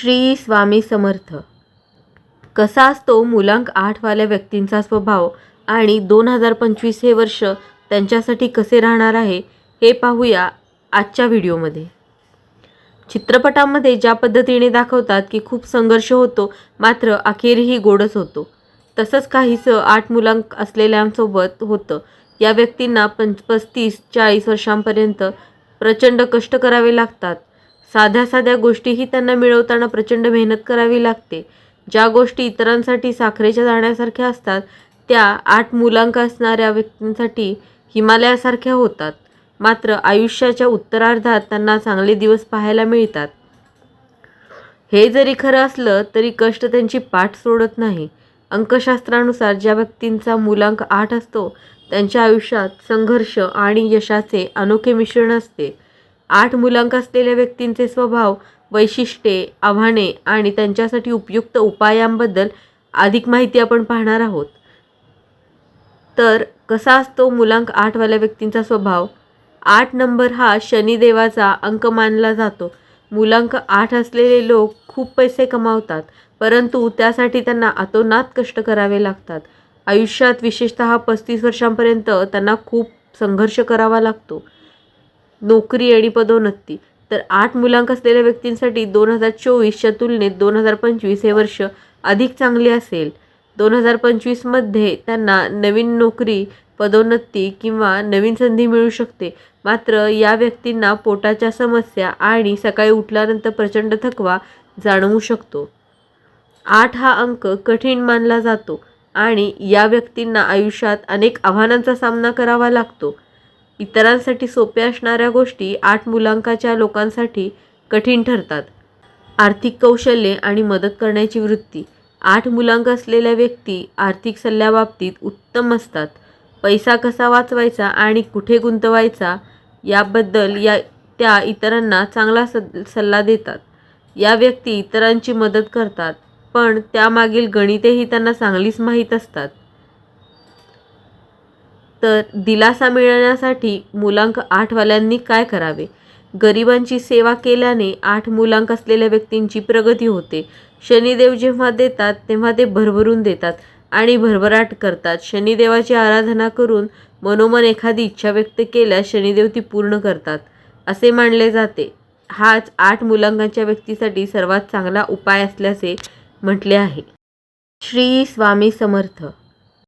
श्री स्वामी समर्थ. कसा असतो मुलांक आठवाल्या व्यक्तींचा स्वभाव आणि दोन हजार पंचवीस हे वर्ष त्यांच्यासाठी कसे राहणार आहे हे पाहूया आजच्या व्हिडिओमध्ये. चित्रपटामध्ये ज्या पद्धतीने दाखवतात की खूप संघर्ष होतो मात्र अखेरही गोडच होतो. तसंच काहीसं आठ मुलांक असलेल्यांसोबत होतं. या व्यक्तींना पंच पस्तीस चाळीस वर्षांपर्यंत प्रचंड कष्ट करावे लागतात. साध्या साध्या गोष्टीही त्यांना मिळवताना प्रचंड मेहनत करावी लागते. ज्या गोष्टी इतरांसाठी साखरेच्या जाण्यासारख्या असतात त्या आठ मुलांक असणाऱ्या व्यक्तींसाठी हिमालयासारख्या होतात. मात्र आयुष्याच्या उत्तरार्धात त्यांना चांगले दिवस पाहायला मिळतात. हे जरी खरं असलं तरी कष्ट त्यांची पाठ सोडत नाही. अंकशास्त्रानुसार ज्या व्यक्तींचा मुलांक आठ असतो त्यांच्या आयुष्यात संघर्ष आणि यशाचे अनोखे मिश्रण असते. आठ मुलांक असलेल्या व्यक्तींचे स्वभाव वैशिष्ट्ये आव्हाने आणि त्यांच्यासाठी उपयुक्त उपायांबद्दल अधिक माहिती आपण पाहणार आहोत. तर कसा असतो मुलांक आठवाल्या व्यक्तींचा स्वभाव? आठ नंबर हा शनिदेवाचा अंक मानला जातो. मुलांक आठ असलेले लोक खूप पैसे कमावतात परंतु त्यासाठी त्यांना अतोनात कष्ट करावे लागतात. आयुष्यात विशेषतः पस्तीस वर्षांपर्यंत त्यांना खूप संघर्ष करावा लागतो. नोकरी आणि पदोन्नती तर आठ मुलांक असलेल्या व्यक्तींसाठी दोन हजार चोवीसच्या तुलनेत दोन हजार पंचवीस हे वर्ष अधिक चांगले असेल. दोन हजार पंचवीसमध्ये त्यांना नवीन नोकरी पदोन्नती किंवा नवीन संधी मिळू शकते. मात्र या व्यक्तींना पोटाच्या समस्या आणि सकाळी उठल्यानंतर प्रचंड थकवा जाणवू शकतो. आठ हा अंक कठीण मानला जातो आणि या व्यक्तींना आयुष्यात अनेक आव्हानांचा सामना करावा लागतो. इतरांसाठी सोप्या असणाऱ्या गोष्टी आठ मुलांकाच्या लोकांसाठी कठीण ठरतात. आर्थिक कौशल्ये आणि मदत करण्याची वृत्ती. आठ मुलांक असलेल्या व्यक्ती आर्थिक सल्ल्याबाबतीत उत्तम असतात. पैसा कसा वाचवायचा आणि कुठे गुंतवायचा याबद्दल या त्या इतरांना चांगला स सल्ला देतात. या व्यक्ती इतरांची मदत करतात पण त्यामागील गणितेही त्यांना चांगलीच माहीत असतात. तर दिलासा मिळण्यासाठी मुलांक आठवाल्यांनी काय करावे? गरिबांची सेवा केल्याने आठ मुलांक असलेल्या व्यक्तींची प्रगती होते. शनिदेव जेव्हा देतात तेव्हा ते भरभरून देतात आणि भरभराट करतात. शनिदेवाची आराधना करून मनोमन एखादी इच्छा व्यक्त केल्यास शनिदेव ती पूर्ण करतात असे मानले जाते. हाच आठ मुलांकांच्या व्यक्तीसाठी सर्वात चांगला उपाय असल्याचे म्हटले आहे. श्री स्वामी समर्थ.